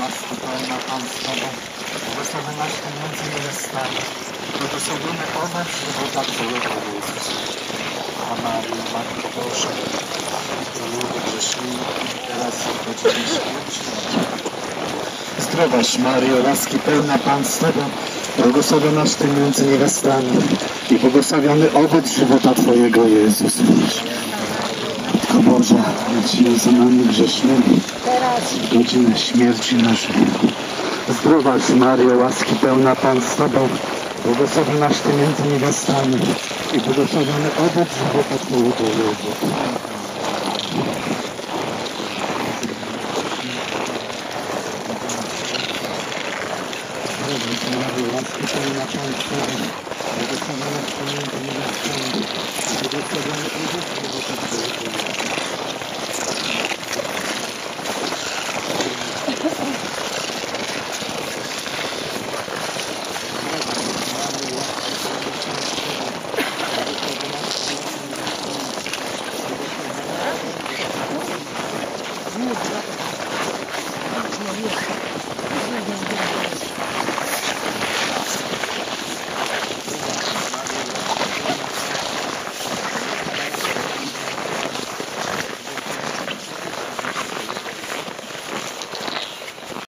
łaski pełna Pan z Tobą, błogosławionaś Ty między niewiastami, błogosławiony owoc żywota Twojego Jezus. A Maryjo, Matko Boża, za ludzi grzesznymi, teraz i w godzinie śmierci. Zdrowaś Maryjo, łaski pełna Pan z Tobą, błogosławionaś Ty między niewiastami i błogosławiony owoc żywota Twojego Jezus. Matko Boża, miej za nami grzesznymi, w godzinę śmierci naszej. Zdrowaś Maryjo, łaski pełna Pan z Tobą, błogosławionaś Ty między niewiastami i błogosławiony owoc żywota Twojego Jezus. Zdrowaś Maryjo,